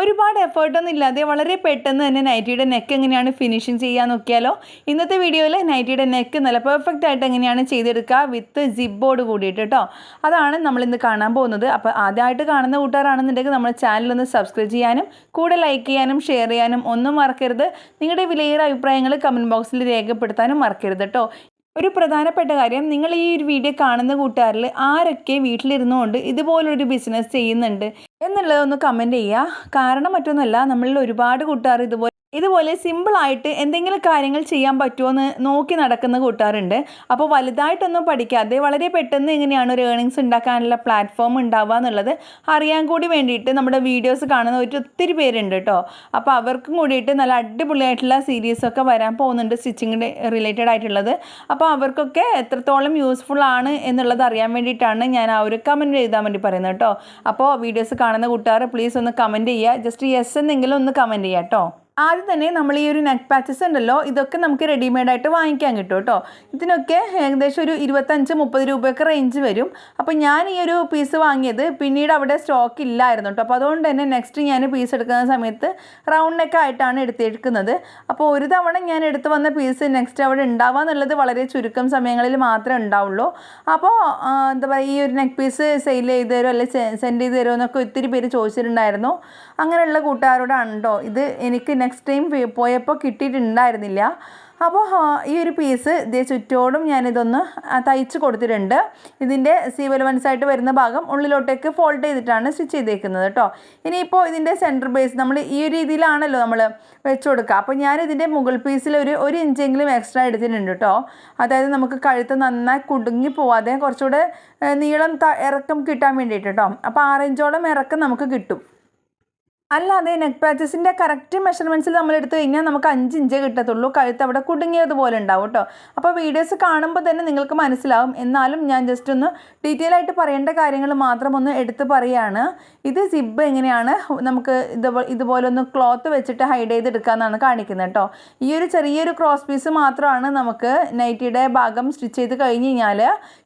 ഒരുപാട് എഫേർട്ടൊന്നും ഇല്ലാതെ വളരെ പെട്ടെന്ന് തന്നെ നൈറ്റിയുടെ നെക്ക് എങ്ങനെയാണ് ഫിനിഷിങ് ചെയ്യാൻ നോക്കിയാലോ? ഇന്നത്തെ വീഡിയോയിൽ നൈറ്റിയുടെ നെക്ക് നല്ല പെർഫെക്റ്റ് ആയിട്ട് എങ്ങനെയാണ് ചെയ്തെടുക്കുക വിത്ത് ജിബോർഡ് കൂടിയിട്ട് കേട്ടോ അതാണ് നമ്മൾ ഇന്ന് കാണാൻ പോകുന്നത്. അപ്പോൾ ആദ്യമായിട്ട് കാണുന്ന കൂട്ടുകാരാണെന്നുണ്ടെങ്കിൽ നമ്മുടെ ചാനൽ ഒന്ന് സബ്സ്ക്രൈബ് ചെയ്യാനും കൂടെ ലൈക്ക് ചെയ്യാനും ഷെയർ ചെയ്യാനും ഒന്നും മറക്കരുത്. നിങ്ങളുടെ വിലയേറെ അഭിപ്രായങ്ങൾ കമന്റ് ബോക്സിൽ രേഖപ്പെടുത്താനും മറക്കരുത് കേട്ടോ ഒരു പ്രധാനപ്പെട്ട കാര്യം നിങ്ങൾ ഈ ഒരു വീഡിയോ കാണുന്ന കൂട്ടുകാരിൽ ആരൊക്കെ വീട്ടിലിരുന്നുകൊണ്ട് ഇതുപോലൊരു ബിസിനസ് ചെയ്യുന്നുണ്ട്? എന്നുള്ളതൊന്ന് കമന്റ് ചെയ്യുക. കാരണം മറ്റൊന്നുമല്ല നമ്മളിൽ ഒരുപാട് കൂട്ടുകാർ ഇതുപോലെ ഇതുപോലെ സിമ്പിളായിട്ട് എന്തെങ്കിലും കാര്യങ്ങൾ ചെയ്യാൻ പറ്റുമോ എന്ന് നോക്കി നടക്കുന്ന കൂട്ടുകാരുണ്ട്. അപ്പോൾ വലുതായിട്ടൊന്നും പഠിക്കാതെ വളരെ പെട്ടെന്ന് എങ്ങനെയാണ് ഒരു ഏണിങ്സ് ഉണ്ടാക്കാനുള്ള പ്ലാറ്റ്ഫോം ഉണ്ടാവുക എന്നുള്ളത് അറിയാൻ കൂടി വേണ്ടിയിട്ട് നമ്മുടെ വീഡിയോസ് കാണുന്ന ഒരു ഒത്തിരി പേരുണ്ട് കേട്ടോ. അപ്പോൾ അവർക്കും കൂടിയിട്ട് നല്ല അടിപൊളിയായിട്ടുള്ള സീരീസൊക്കെ വരാൻ പോകുന്നുണ്ട് സ്റ്റിച്ചിങ്ങിന്റെ റിലേറ്റഡ് ആയിട്ടുള്ളത്. അപ്പോൾ അവർക്കൊക്കെ എത്രത്തോളം യൂസ്ഫുൾ ആണ് എന്നുള്ളത് അറിയാൻ വേണ്ടിയിട്ടാണ് ഞാൻ ആ ഒരു കമന്റ് എഴുതാൻ വേണ്ടി പറയുന്നത് കേട്ടോ. അപ്പോൾ വീഡിയോസ് കാണുന്ന കൂട്ടുകാർ പ്ലീസ് ഒന്ന് കമന്റ് ചെയ്യുക. ജസ്റ്റ് യെസ് എന്നെങ്കിലും ഒന്ന് കമന്റ് ചെയ്യാം കേട്ടോ. ആദ്യം തന്നെ നമ്മൾ ഈ ഒരു നെക്ക് പാച്ചസ് ഉണ്ടല്ലോ ഇതൊക്കെ നമുക്ക് റെഡിമെയ്ഡായിട്ട് വാങ്ങിക്കാൻ കിട്ടും കേട്ടോ. ഇതിനൊക്കെ ഏകദേശം ഒരു ഇരുപത്തഞ്ച് മുപ്പത് രൂപയൊക്കെ റേഞ്ച് വരും. അപ്പോൾ ഞാൻ ഈ ഒരു പീസ് വാങ്ങിയത് പിന്നീട് അവിടെ സ്റ്റോക്ക് ഇല്ലായിരുന്നു കേട്ടോ. അപ്പോൾ അതുകൊണ്ട് തന്നെ നെക്സ്റ്റ് ഞാൻ പീസ് എടുക്കുന്ന സമയത്ത് റൗണ്ട് നെക്ക് ആയിട്ടാണ് എടുത്തെടുക്കുന്നത് അപ്പോൾ ഒരു തവണ ഞാൻ എടുത്തു വന്ന പീസ് നെക്സ്റ്റ് അവിടെ ഉണ്ടാവുക എന്നുള്ളത് വളരെ ചുരുക്കം സമയങ്ങളിൽ മാത്രമേ ഉണ്ടാവുള്ളൂ. അപ്പോൾ എന്താ പറയുക ഈ ഒരു നെക്ക് പീസ് സെയിൽ ചെയ്ത് തരുമോ അല്ലെങ്കിൽ സെൻഡ് ചെയ്ത് തരുമോ എന്നൊക്കെ ഒത്തിരി പേര് ചോദിച്ചിട്ടുണ്ടായിരുന്നു. അങ്ങനെയുള്ള കൂട്ടുകാരോടാണ് കേട്ടോ. ഇത് എനിക്ക് നെക്സ്റ്റ് ടൈം പോയപ്പോൾ കിട്ടിയിട്ടുണ്ടായിരുന്നില്ല. അപ്പോൾ ഈ ഒരു പീസ് ഇതേ ചുറ്റോടും ഞാനിതൊന്ന് തയ്ച്ച് കൊടുത്തിട്ടുണ്ട്. ഇതിന്റെ സീവലവൻസ് ആയിട്ട് വരുന്ന ഭാഗം ഉള്ളിലോട്ടേക്ക് ഫോൾഡ് ചെയ്തിട്ടാണ് സ്റ്റിച്ച് ചെയ്തേക്കുന്നത് കേട്ടോ ഇനിയിപ്പോൾ ഇതിന്റെ സെന്റർ ബേസ് നമ്മൾ ഈ ഒരു രീതിയിലാണല്ലോ നമ്മൾ വെച്ച് കൊടുക്കുക അപ്പോൾ ഞാൻ ഇതിന്റെ മുകൾ പീസിൽ ഒരു ഒരു ഇഞ്ചെങ്കിലും എക്സ്ട്രാ എടുത്തിട്ടുണ്ട് കേട്ടോ അതായത് നമുക്ക് കഴുത്ത് നന്നായി കുടുങ്ങി പോവാതെ കുറച്ചുകൂടെ നീളം ഇറക്കം കിട്ടാൻ വേണ്ടിയിട്ട് കേട്ടോ അപ്പോൾ ആറഞ്ചോളം ഇറക്കം നമുക്ക് കിട്ടും. അല്ലാതെ നെക്ക് പാച്ചസിന്റെ കറക്റ്റ് മെഷർമെന്റ്സിൽ നമ്മൾ എടുത്തു കഴിഞ്ഞാൽ നമുക്ക് അഞ്ച് ഇഞ്ച് കിട്ടത്തുള്ളൂ. കഴുത്ത് അവിടെ കുടുങ്ങിയതുപോലെ ഉണ്ടാവും കേട്ടോ അപ്പോൾ വീഡിയോസ് കാണുമ്പോൾ തന്നെ നിങ്ങൾക്ക് മനസ്സിലാവും. എന്നാലും ഞാൻ ജസ്റ്റ് ഒന്ന് ഡീറ്റെയിൽ ആയിട്ട് പറയേണ്ട കാര്യങ്ങൾ മാത്രം ഒന്ന് എടുത്ത് പറയുകയാണ് ഇത് സിബ് എങ്ങനെയാണ്? നമുക്ക് ഇതുപോലെ ഒന്ന് ക്ലോത്ത് വെച്ചിട്ട് ഹൈഡ് ചെയ്തെടുക്കാമെന്നാണ് കാണിക്കുന്നത് കേട്ടോ ഈ ഒരു ചെറിയൊരു ക്രോസ് പീസ് മാത്രമാണ് നമുക്ക് നൈറ്റിയുടെ ഭാഗം സ്റ്റിച്ച് ചെയ്ത് കഴിഞ്ഞ് കഴിഞ്ഞാൽ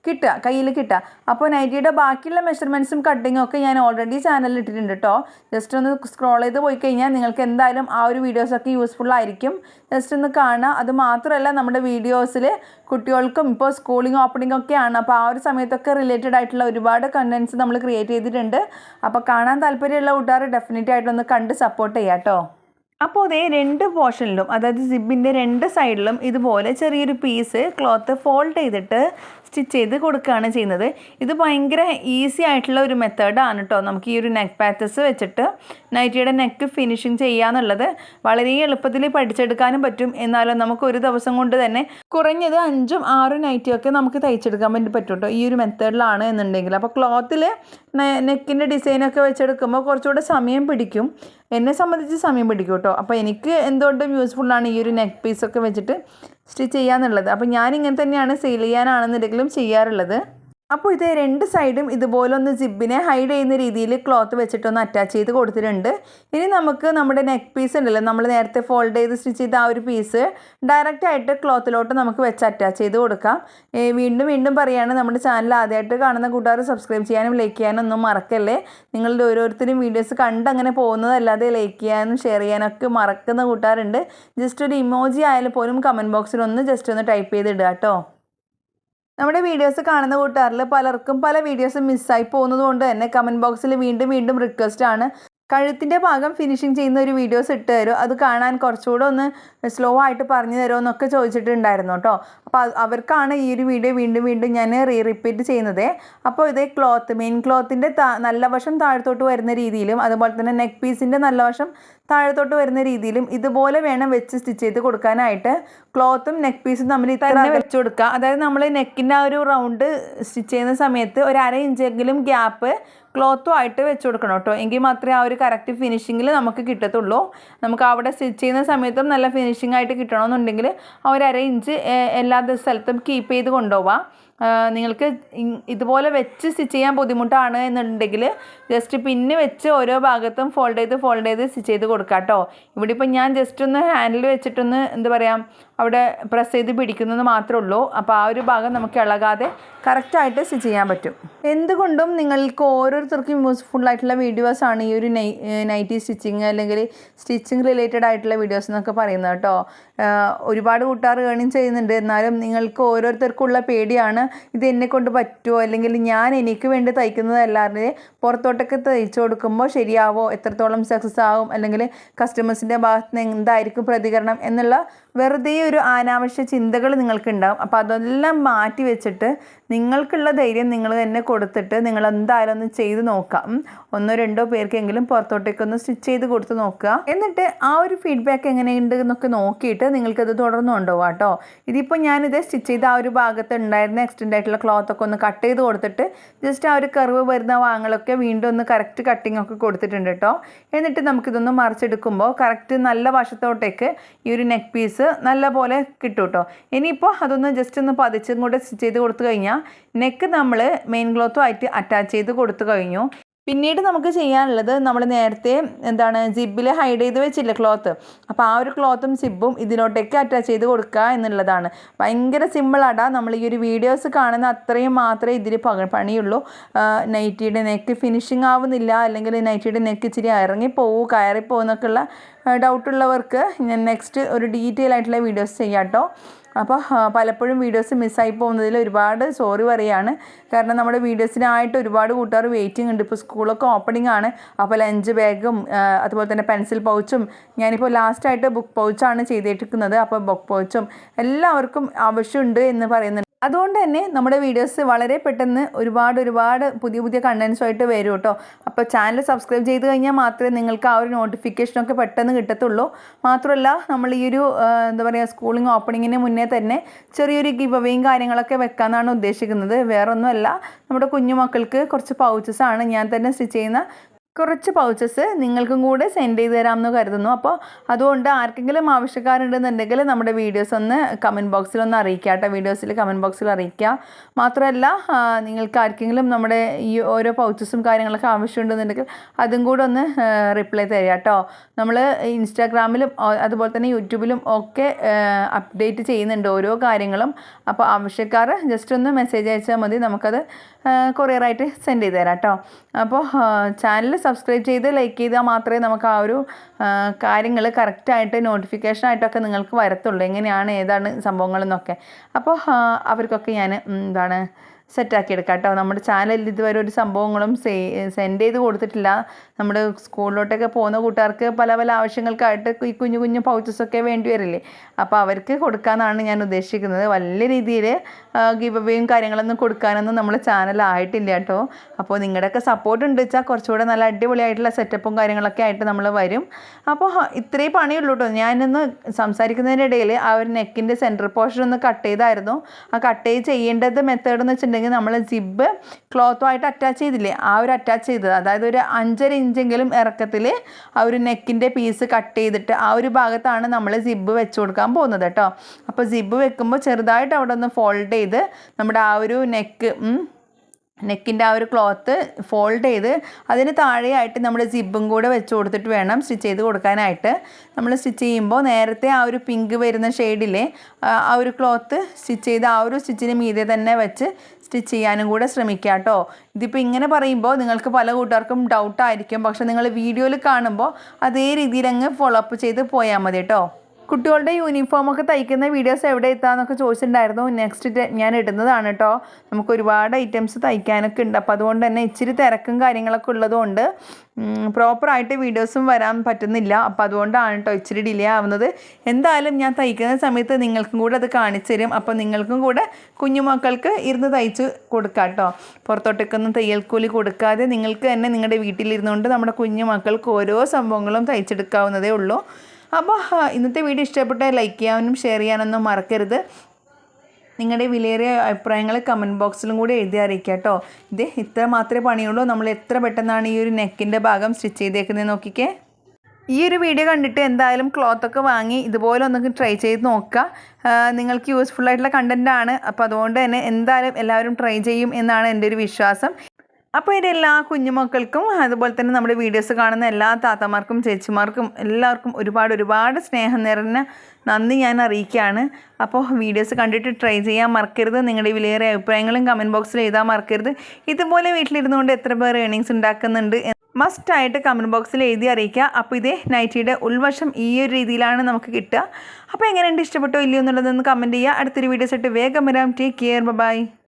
കിട്ടുക കയ്യിൽ കിട്ടുക. അപ്പോൾ നൈറ്റിയുടെ ബാക്കിയുള്ള മെഷർമെന്റ്സും കട്ടിങ്ങും ഒക്കെ ഞാൻ ഓൾറെഡി ചാനലിൽ ഇട്ടിട്ടുണ്ട് കേട്ടോ ജസ്റ്റ് ഒന്ന് സ്ക്രോൾ ചെയ്ത് പോയി കഴിഞ്ഞാൽ നിങ്ങൾക്ക് എന്തായാലും ആ ഒരു വീഡിയോസൊക്കെ യൂസ്ഫുൾ ആയിരിക്കും. ജസ്റ്റ് ഒന്ന് കാണുക. അത് മാത്രമല്ല നമ്മുടെ വീഡിയോസിൽ കുട്ടികൾക്കും ഇപ്പോൾ സ്കൂളിംഗ് ഓപ്പണിംഗ് ഒക്കെയാണ്. അപ്പോൾ ആ ഒരു സമയത്തൊക്കെ റിലേറ്റഡ് ആയിട്ടുള്ള ഒരുപാട് കണ്ടൻസ് നമ്മൾ ക്രിയേറ്റ് ചെയ്തിട്ടുണ്ട്. അപ്പോൾ കാണാൻ താല്പര്യമുള്ള കൂട്ടുകാർ ഡെഫിനറ്റ് ആയിട്ടൊന്ന് കണ്ട് സപ്പോർട്ട് ചെയ്യാം കേട്ടോ അപ്പോൾ അതേ രണ്ട് പോർഷനിലും അതായത് സിബിന്റെ രണ്ട് സൈഡിലും ഇതുപോലെ ചെറിയൊരു പീസ് ക്ലോത്ത് ഫോൾഡ് ചെയ്തിട്ട് സ്റ്റിച്ച് ചെയ്ത് കൊടുക്കുകയാണ് ചെയ്യുന്നത്. ഇത് ഭയങ്കര ഈസി ആയിട്ടുള്ള ഒരു മെത്തേഡാണ് കേട്ടോ നമുക്ക് ഈ ഒരു നെക്ക് പാത്തസ് വെച്ചിട്ട് നൈറ്റിയുടെ നെക്ക് ഫിനിഷിങ് ചെയ്യാന്നുള്ളത് വളരെ എളുപ്പത്തിൽ പഠിച്ചെടുക്കാനും പറ്റും. എന്നാലും നമുക്ക് ഒരു ദിവസം കൊണ്ട് തന്നെ കുറഞ്ഞത് അഞ്ചും ആറും നൈറ്റിയും ഒക്കെ നമുക്ക് തയ്ച്ചെടുക്കാൻ വേണ്ടി പറ്റും കേട്ടോ ഈ ഒരു മെത്തേഡിലാണ് എന്നുണ്ടെങ്കിൽ. അപ്പോൾ ക്ലോത്തിൽ നെക്കിന്റെ ഡിസൈനൊക്കെ വെച്ചെടുക്കുമ്പോൾ കുറച്ചുകൂടെ സമയം പിടിക്കും. എന്നെ സംബന്ധിച്ച് സമയം പിടിക്കും കേട്ടോ അപ്പോൾ എനിക്ക് എന്തുകൊണ്ടും യൂസ്ഫുള്ളാണ് ഈ ഒരു നെക്ക് പീസൊക്കെ വെച്ചിട്ട് സ്റ്റിച്ച് ചെയ്യാന്നുള്ളത്. അപ്പോൾ ഞാൻ ഇങ്ങനെ തന്നെയാണ് സെയിൽ ചെയ്യാനാണെന്നുണ്ടെങ്കിലും ചെയ്യാറുള്ളത്. അപ്പോൾ ഇത് രണ്ട് സൈഡും ഇതുപോലെ ഒന്ന് ജിബിനെ ഹൈഡ് ചെയ്യുന്ന രീതിയിൽ ക്ലോത്ത് വെച്ചിട്ടൊന്ന് അറ്റാച്ച് ചെയ്ത് കൊടുത്തിട്ടുണ്ട്. ഇനി നമുക്ക് നമ്മുടെ നെക്ക് പീസ് ഉണ്ടല്ലോ നമ്മൾ നേരത്തെ ഫോൾഡ് ചെയ്ത് സ്റ്റിച്ച് ചെയ്ത ആ ഒരു പീസ് ഡയറക്റ്റ് ആയിട്ട് ക്ലോത്തിലോട്ട് നമുക്ക് വെച്ച് അറ്റാച്ച് ചെയ്ത് കൊടുക്കാം. വീണ്ടും വീണ്ടും പറയുകയാണ് നമ്മുടെ ചാനൽ ആദ്യമായിട്ട് കാണുന്ന കൂട്ടുകാർ സബ്സ്ക്രൈബ് ചെയ്യാനും ലൈക്ക് ചെയ്യാനും ഒന്നും മറക്കല്ലേ? നിങ്ങളുടെ ഓരോരുത്തരും വീഡിയോസ് കണ്ട് അങ്ങനെ പോകുന്നതല്ലാതെ ലൈക്ക് ചെയ്യാനും ഷെയർ ചെയ്യാനൊക്കെ മറക്കുന്ന കൂട്ടുകാരുണ്ട്. ജസ്റ്റ് ഒരു ഇമോജി ആയാലും പോലും കമന്റ് ബോക്സിൽ ഒന്ന് ജസ്റ്റ് ഒന്ന് ടൈപ്പ് ചെയ്ത് ഇടുക കേട്ടോ. നമ്മുടെ വീഡിയോസ് കാണുന്ന കൂട്ടുകാരിൽ പലർക്കും പല വീഡിയോസ് മിസ്സായി പോകുന്നത് കൊണ്ട് തന്നെ കമന്റ് ബോക്സിൽ വീണ്ടും വീണ്ടും റിക്വസ്റ്റ് ആണ്. കഴുത്തിന്റെ ഭാഗം ഫിനിഷിങ് ചെയ്യുന്ന ഒരു വീഡിയോസ് ഇട്ട് തരും. അത് കാണാൻ കുറച്ചുകൂടെ ഒന്ന് സ്ലോ ആയിട്ട് പറഞ്ഞു തരുമോ എന്നൊക്കെ ചോദിച്ചിട്ടുണ്ടായിരുന്നു കേട്ടോ. അപ്പോൾ അവർക്കാണ് ഈ ഒരു വീഡിയോ വീണ്ടും വീണ്ടും ഞാൻ റീ റിപ്പീറ്റ് ചെയ്യുന്നത്. അപ്പോൾ ഇതേ ക്ലോത്ത് മെയിൻ ക്ലോത്തിന്റെ നല്ല വശം താഴത്തോട്ട് വരുന്ന രീതിയിലും അതുപോലെ തന്നെ നെക്ക് പീസിന്റെ നല്ല വശം താഴത്തോട്ട് വരുന്ന രീതിയിലും ഇതുപോലെ വേണം വെച്ച് സ്റ്റിച്ച് ചെയ്ത് കൊടുക്കാനായിട്ട് ക്ലോത്തും നെക്ക് പീസും തമ്മിൽ തന്നെ വെച്ച് കൊടുക്കുക അതായത് നമ്മൾ നെക്കിന്റെ ആ ഒരു റൗണ്ട് സ്റ്റിച്ച് ചെയ്യുന്ന സമയത്ത് ഒരു അര ഇഞ്ചെങ്കിലും ഗ്യാപ്പ് ക്ലോത്തും ആയിട്ട് വെച്ച് കൊടുക്കണം കേട്ടോ. എങ്കിൽ മാത്രമേ ആ ഒരു കറക്റ്റ് ഫിനിഷിങ്ങിൽ നമുക്ക് കിട്ടത്തുള്ളൂ. നമുക്ക് അവിടെ സ്റ്റിച്ച് ചെയ്യുന്ന സമയത്തും നല്ല ഫിനിഷിംഗ് ആയിട്ട് കിട്ടണമെന്നുണ്ടെങ്കിൽ ആ ഒരു അര ഇഞ്ച് എല്ലാ ദിവ- സ്ഥലത്തും കീപ്പ് ചെയ്ത് കൊണ്ടുപോവാം. നിങ്ങൾക്ക് ഇതുപോലെ വെച്ച് സ്റ്റിച്ച് ചെയ്യാൻ ബുദ്ധിമുട്ടാണ് എന്നുണ്ടെങ്കിൽ ജസ്റ്റ് പിന്നെ വെച്ച് ഓരോ ഭാഗത്തും ഫോൾഡ് ചെയ്ത് ഫോൾഡ് ചെയ്ത് സ്റ്റിച്ച് ചെയ്ത് കൊടുക്കാം കേട്ടോ. ഇവിടെ ഇപ്പം ഞാൻ ജസ്റ്റ് ഒന്ന് ഹാൻഡിൽ വെച്ചിട്ടൊന്ന് എന്താ പറയുക അവിടെ പ്രസ് ചെയ്ത് പിടിക്കുന്നത് മാത്രമേ ഉള്ളൂ. അപ്പോൾ ആ ഒരു ഭാഗം നമുക്ക് ഇളകാതെ കറക്റ്റായിട്ട് സ്റ്റിച്ച് ചെയ്യാൻ പറ്റും. എന്തുകൊണ്ടും നിങ്ങൾക്ക് ഓരോരുത്തർക്കും യൂസ്ഫുൾ ആയിട്ടുള്ള വീഡിയോസാണ് ഈ ഒരു നൈ നൈറ്റി സ്റ്റിച്ചിങ് അല്ലെങ്കിൽ സ്റ്റിച്ചിങ് റിലേറ്റഡ് ആയിട്ടുള്ള വീഡിയോസ് എന്നൊക്കെ പറയുന്നത് കേട്ടോ. ഒരുപാട് കൂട്ടുകാർ ഏണിങ് ചെയ്യുന്നുണ്ട്. എന്നാലും നിങ്ങൾക്ക് ഓരോരുത്തർക്കുള്ള പേടിയാണ്. ഇത് എന്നെ കൊണ്ട് പറ്റുമോ അല്ലെങ്കിൽ ഞാൻ എനിക്ക് വേണ്ടി തയ്ക്കുന്നതല്ലാതെ പുറത്തോട്ടൊക്കെ തയ്ച്ചു കൊടുക്കുമ്പോൾ ശരിയാവോ? എത്രത്തോളം സക്സസ് ആവും? അല്ലെങ്കിൽ കസ്റ്റമേഴ്സിന്റെ ഭാഗത്ത് നിന്ന് എന്തായിരിക്കും പ്രതികരണം? എന്നുള്ള വെറുതെ ഒരു അനാവശ്യ ചിന്തകൾ നിങ്ങൾക്കുണ്ടാവും. അപ്പോൾ അതെല്ലാം മാറ്റി വെച്ചിട്ട് നിങ്ങൾക്കുള്ള ധൈര്യം നിങ്ങൾ തന്നെ കൊടുത്തിട്ട് നിങ്ങൾ എന്തായാലും ഒന്ന് ചെയ്ത് നോക്കാം. ഒന്നോ രണ്ടോ പേർക്കെങ്കിലും പുറത്തോട്ടേക്കൊന്ന് സ്റ്റിച്ച് ചെയ്ത് കൊടുത്ത് നോക്കുക. എന്നിട്ട് ആ ഒരു ഫീഡ്ബാക്ക് എങ്ങനെയുണ്ട് എന്നൊക്കെ നോക്കിയിട്ട് നിങ്ങൾക്കത് തുടർന്ന് കൊണ്ടുപോകാം കേട്ടോ. ഇതിപ്പോൾ ഞാനിത് സ്റ്റിച്ച് ചെയ്ത ആ ഒരു ഭാഗത്ത് ഉണ്ടായിരുന്ന എക്സ്റ്റെൻഡ് ആയിട്ടുള്ള ക്ലോത്ത് ഒക്കെ ഒന്ന് കട്ട് ചെയ്ത് കൊടുത്തിട്ട് ജസ്റ്റ് ആ ഒരു കർവ് വരുന്ന ഭാഗങ്ങളൊക്കെ വീണ്ടും ഒന്ന് കറക്റ്റ് കട്ടിംഗ് ഒക്കെ കൊടുത്തിട്ടുണ്ട് കേട്ടോ. എന്നിട്ട് നമുക്കിതൊന്ന് മറിച്ചെടുക്കുമ്പോൾ കറക്റ്റ് നല്ല വശത്തോട്ടേക്ക് ഈ ഒരു നെക്ക് പീസ് നല്ല പോലെ കിട്ടും കേട്ടോ ഇനിയിപ്പോൾ അതൊന്ന് ജസ്റ്റ് ഒന്ന് പതിച്ചും കൂടെ സ്റ്റിച്ച് ചെയ്ത് കൊടുത്തു കഴിഞ്ഞാൽ നെക്ക് നമ്മൾ മെയിൻ ക്ലോത്തുമായിട്ട് അറ്റാച്ച് ചെയ്ത് കൊടുത്തു കഴിഞ്ഞു. പിന്നീട് നമുക്ക് ചെയ്യാനുള്ളത് നമ്മൾ നേരത്തെ എന്താണ് ജിബിൽ ഹൈഡ് ചെയ്ത് വെച്ചില്ല ക്ലോത്ത് അപ്പോൾ ആ ഒരു ക്ലോത്തും സിബും ഇതിലോട്ടേക്ക് അറ്റാച്ച് ചെയ്ത് കൊടുക്കുക എന്നുള്ളതാണ്. ഭയങ്കര സിമ്പിളാടാ നമ്മൾ ഈ ഒരു വീഡിയോസ് കാണുന്ന അത്രയും മാത്രമേ ഇതിൽ പക പണിയുള്ളൂ. നൈറ്റിയുടെ നെക്ക് ഫിനിഷിങ് ആവുന്നില്ല. അല്ലെങ്കിൽ നൈറ്റിയുടെ നെക്ക് ഇച്ചിരി ഇറങ്ങി കയറിപ്പോകുന്നൊക്കെയുള്ള കയറി പോകുന്നൊക്കെയുള്ള ഡൗട്ടുള്ളവർക്ക് ഞാൻ നെക്സ്റ്റ് ഒരു ഡീറ്റെയിൽ ആയിട്ടുള്ള വീഡിയോസ് ചെയ്യാം കേട്ടോ അപ്പോൾ പലപ്പോഴും വീഡിയോസ് മിസ്സായി പോകുന്നതിൽ ഒരുപാട് സോറി പറയുകയാണ് കാരണം നമ്മുടെ വീഡിയോസിനായിട്ട് ഒരുപാട് കൂട്ടുകാർ വെയിറ്റിംഗ് ഉണ്ട്. ഇപ്പോൾ സ്കൂളൊക്കെ ഓപ്പണിംഗ് ആണ്. അപ്പോൾ ലഞ്ച് ബാഗും അതുപോലെ തന്നെ പെൻസിൽ പൗച്ചും ഞാനിപ്പോൾ ലാസ്റ്റായിട്ട് ബുക്ക് പൗച്ചാണ് ചെയ്തിട്ടിരിക്കുന്നത് അപ്പോൾ ബുക്ക് പൗച്ചും എല്ലാവർക്കും ആവശ്യമുണ്ട് എന്ന് പറയുന്നുണ്ട്. അതുകൊണ്ട് തന്നെ നമ്മുടെ വീഡിയോസ് വളരെ പെട്ടെന്ന് ഒരുപാട് ഒരുപാട് പുതിയ പുതിയ കണ്ടൻസുമായിട്ട് വരും കേട്ടോ. അപ്പോൾ ചാനൽ സബ്സ്ക്രൈബ് ചെയ്ത് കഴിഞ്ഞാൽ മാത്രമേ നിങ്ങൾക്ക് ആ ഒരു നോട്ടിഫിക്കേഷനൊക്കെ പെട്ടെന്ന് കിട്ടത്തുള്ളൂ. മാത്രമല്ല നമ്മൾ ഈ ഒരു എന്താ പറയുക സ്കൂളിംഗ് ഓപ്പണിങ്ങിന് മുന്നേ തന്നെ ചെറിയൊരു ഗിവവേയും കാര്യങ്ങളൊക്കെ വെക്കാമെന്നാണ് ഉദ്ദേശിക്കുന്നത്. വേറൊന്നുമല്ല നമ്മുടെ കുഞ്ഞു മക്കൾക്ക് കുറച്ച് പൗച്ചസാണ് ഞാൻ തന്നെ സ്റ്റിച്ച് ചെയ്യുന്ന കുറച്ച് പൗച്ചസ് നിങ്ങൾക്കും കൂടെ സെൻഡ് ചെയ്ത് തരാമെന്ന് കരുതുന്നു. അപ്പോൾ അതുകൊണ്ട് ആർക്കെങ്കിലും ആവശ്യക്കാരുണ്ടെന്നുണ്ടെങ്കിൽ നമ്മുടെ വീഡിയോസ് ഒന്ന് കമന്റ് ബോക്സിൽ ഒന്ന് അറിയിക്കുക കേട്ടോ വീഡിയോസിൽ കമന്റ് ബോക്സിൽ അറിയിക്കുക മാത്രമല്ല നിങ്ങൾക്ക് ആർക്കെങ്കിലും നമ്മുടെ ഈ ഓരോ പൗച്ചസും കാര്യങ്ങളൊക്കെ ആവശ്യമുണ്ടെന്നുണ്ടെങ്കിൽ അതും കൂടെ ഒന്ന് റിപ്ലൈ തരിക കേട്ടോ നമ്മൾ ഇൻസ്റ്റാഗ്രാമിലും അതുപോലെ തന്നെ യൂട്യൂബിലും ഒക്കെ അപ്ഡേറ്റ് ചെയ്യുന്നുണ്ട് ഓരോ കാര്യങ്ങളും. അപ്പോൾ ആവശ്യക്കാർ ജസ്റ്റ് ഒന്ന് മെസ്സേജ് അയച്ചാൽ മതി. നമുക്കത് കൊറിയറായിട്ട് സെൻഡ് ചെയ്ത് തരാം കേട്ടോ അപ്പോൾ ചാനൽ സബ്സ്ക്രൈബ് ചെയ്ത് ലൈക്ക് ചെയ്താൽ മാത്രമേ നമുക്ക് ആ ഒരു കാര്യങ്ങൾ കറക്റ്റായിട്ട് നോട്ടിഫിക്കേഷനായിട്ടൊക്കെ നിങ്ങൾക്ക് വരത്തുള്ളൂ. എങ്ങനെയാണ് ഏതാണ് സംഭവങ്ങളെന്നൊക്കെ. അപ്പോൾ അവർക്കൊക്കെ ഞാൻ എന്താണ് സെറ്റാക്കി എടുക്കാം കേട്ടോ നമ്മുടെ ചാനലിൽ ഇതുവരെ ഒരു സംഭവങ്ങളും സെൻഡ് ചെയ്ത് കൊടുത്തിട്ടില്ല. നമ്മുടെ സ്കൂളിലോട്ടൊക്കെ പോകുന്ന കൂട്ടുകാർക്ക് പല പല ആവശ്യങ്ങൾക്കായിട്ട് ഈ കുഞ്ഞു കുഞ്ഞു പൗച്ചസൊക്കെ വേണ്ടി വരില്ലേ? അപ്പോൾ അവർക്ക് കൊടുക്കാമെന്നാണ് ഞാൻ ഉദ്ദേശിക്കുന്നത്. വലിയ രീതിയിൽ ഗിവ് കാര്യങ്ങളൊന്നും കൊടുക്കാനൊന്നും നമ്മുടെ ചാനലായിട്ടില്ല കേട്ടോ. അപ്പോൾ നിങ്ങളുടെയൊക്കെ സപ്പോർട്ട് ഉണ്ട് വെച്ചാൽ കുറച്ചുകൂടെ നല്ല അടിപൊളിയായിട്ടുള്ള സെറ്റപ്പും കാര്യങ്ങളൊക്കെ ആയിട്ട് നമ്മൾ വരും. അപ്പോൾ ഇത്രേ പണിയുള്ളൂ കേട്ടോ. ഞാനിന്ന് സംസാരിക്കുന്നതിനിടയിൽ ആ ഒരു നെക്കിന്റെ സെന്റർ പോർഷൻ ഒന്ന് കട്ട് ചെയ്തായിരുന്നു. ആ കട്ട് ചെയ്ത് ചെയ്യേണ്ടത് മെത്തേഡ് എന്ന് വെച്ചിട്ടുണ്ടെങ്കിൽ നമ്മൾ ജിബ് ക്ലോത്തുമായിട്ട് അറ്റാച്ച് ചെയ്തില്ലേ? ആ ഒരു അറ്റാച്ച് ചെയ്തത്. അതായത് ഒരു അഞ്ചര ഇഞ്ചെങ്കിലും ഇറക്കത്തിൽ ആ ഒരു നെക്കിന്റെ പീസ് കട്ട് ചെയ്തിട്ട് ആ ഒരു ഭാഗത്താണ് നമ്മൾ ജിബ് വെച്ച് കൊടുക്കാൻ പോകുന്നത് കേട്ടോ. അപ്പോൾ ജിബ് വെക്കുമ്പോൾ ചെറുതായിട്ട് അവിടെ ഒന്ന് ഫോൾഡ് ചെയ്ത് നമ്മുടെ ആ ഒരു നെക്ക് നെക്കിന്റെ ആ ഒരു ക്ലോത്ത് ഫോൾഡ് ചെയ്ത് അതിന് താഴെയായിട്ട് നമ്മൾ സിബും കൂടെ വെച്ച് കൊടുത്തിട്ട് വേണം സ്റ്റിച്ച് ചെയ്ത് കൊടുക്കാനായിട്ട്. നമ്മൾ സ്റ്റിച്ച് ചെയ്യുമ്പോൾ നേരത്തെ ആ ഒരു പിങ്ക് വരുന്ന ഷെയ്ഡിലെ ആ ഒരു ക്ലോത്ത് സ്റ്റിച്ച് ചെയ്ത് ആ ഒരു സ്റ്റിച്ചിന് മീതെ തന്നെ വെച്ച് സ്റ്റിച്ച് ചെയ്യാനും കൂടെ ശ്രമിക്കുക കേട്ടോ ഇതിപ്പോൾ ഇങ്ങനെ പറയുമ്പോൾ നിങ്ങൾക്ക് പല കൂട്ടുകാർക്കും ഡൗട്ടായിരിക്കും പക്ഷെ നിങ്ങൾ വീഡിയോയിൽ കാണുമ്പോൾ അതേ രീതിയിൽ അങ്ങ് ഫോളോ അപ്പ് ചെയ്ത് പോയാൽ മതി കേട്ടോ കുട്ടികളുടെ യൂണിഫോമൊക്കെ തയ്ക്കുന്ന വീഡിയോസ് എവിടെ എത്താന്നൊക്കെ ചോദിച്ചിട്ടുണ്ടായിരുന്നു. നെക്സ്റ്റ് ഞാൻ ഇടുന്നതാണ് കേട്ടോ നമുക്ക് ഒരുപാട് ഐറ്റംസ് തയ്ക്കാനൊക്കെ ഉണ്ട്. അപ്പോൾ അതുകൊണ്ട് തന്നെ ഇച്ചിരി തിരക്കും കാര്യങ്ങളൊക്കെ ഉള്ളതുകൊണ്ട് പ്രോപ്പറായിട്ട് വീഡിയോസും വരാൻ പറ്റുന്നില്ല. അപ്പോൾ അതുകൊണ്ടാണ് കേട്ടോ ഇച്ചിരി ഡിലേ ആവുന്നത്. എന്തായാലും ഞാൻ തയ്ക്കുന്ന സമയത്ത് നിങ്ങൾക്കും കൂടെ അത് കാണിച്ചു തരും. അപ്പോൾ നിങ്ങൾക്കും കൂടെ കുഞ്ഞുമക്കൾക്ക് ഇരുന്ന് തയ്ച്ച് കൊടുക്കാം കേട്ടോ പുറത്തോട്ടേക്കൊന്നും തയ്യൽക്കൂലി കൊടുക്കാതെ നിങ്ങൾക്ക് തന്നെ നിങ്ങളുടെ വീട്ടിലിരുന്നുകൊണ്ട് നമ്മുടെ കുഞ്ഞുമക്കൾക്ക് ഓരോ സംഭവങ്ങളും തയ്ച്ചെടുക്കാവുന്നതേ ഉള്ളൂ. അപ്പോൾ ഇന്നത്തെ വീഡിയോ ഇഷ്ടപ്പെട്ട ലൈക്ക് ചെയ്യാനും ഷെയർ ചെയ്യാനൊന്നും മറക്കരുത്. നിങ്ങളുടെ വിലയേറിയ അഭിപ്രായങ്ങൾ കമന്റ് ബോക്സിലും കൂടി എഴുതി അറിയിക്കുക കേട്ടോ. ഇത് ഇത്ര മാത്രമേ പണിയുള്ളൂ. നമ്മൾ എത്ര പെട്ടെന്നാണ് ഈ ഒരു നെക്കിന്റെ ഭാഗം സ്റ്റിച്ച് ചെയ്തേക്കുന്നത് നോക്കിക്കേ. ഈ ഒരു വീഡിയോ കണ്ടിട്ട് എന്തായാലും ക്ലോത്തൊക്കെ വാങ്ങി ഇതുപോലെ ഒന്ന് ട്രൈ ചെയ്ത് നോക്കുക. നിങ്ങൾക്ക് യൂസ്ഫുൾ ആയിട്ടുള്ള കണ്ടന്റാണ് അപ്പോൾ അതുകൊണ്ട് തന്നെ എന്തായാലും എല്ലാവരും ട്രൈ ചെയ്യും എന്നാണ് എന്റെ ഒരു വിശ്വാസം. അപ്പോൾ ഇത് എല്ലാ കുഞ്ഞുമക്കൾക്കും അതുപോലെ തന്നെ നമ്മുടെ വീഡിയോസ് കാണുന്ന എല്ലാ താത്തമാർക്കും ചേച്ചിമാർക്കും എല്ലാവർക്കും ഒരുപാട് ഒരുപാട് സ്നേഹം നിറഞ്ഞ നന്ദി ഞാൻ അറിയിക്കുകയാണ്. അപ്പോൾ വീഡിയോസ് കണ്ടിട്ട് ട്രൈ ചെയ്യാൻ മറക്കരുത്. നിങ്ങളുടെ വിലയേറെ അഭിപ്രായങ്ങളും കമന്റ് ബോക്സിൽ എഴുതാൻ മറക്കരുത്. ഇതുപോലെ വീട്ടിലിരുന്നുകൊണ്ട് എത്ര പേർ ഏണിങ്സ് ഉണ്ടാക്കുന്നുണ്ട് മസ്റ്റായിട്ട് കമന്റ് ബോക്സിൽ എഴുതി അറിയിക്കുക. അപ്പോൾ ഇതേ നൈറ്റിയുടെ ഉൾവശം ഈ ഒരു രീതിയിലാണ് നമുക്ക് കിട്ടുക. അപ്പോൾ എങ്ങനെയുണ്ട് ഇഷ്ടപ്പെട്ടോ ഇല്ലയോ എന്നുള്ളതൊന്ന് കമന്റ് ചെയ്യുക. അടുത്തൊരു വീഡിയോസ് ആയിട്ട് വേഗം വരാം. Take care bye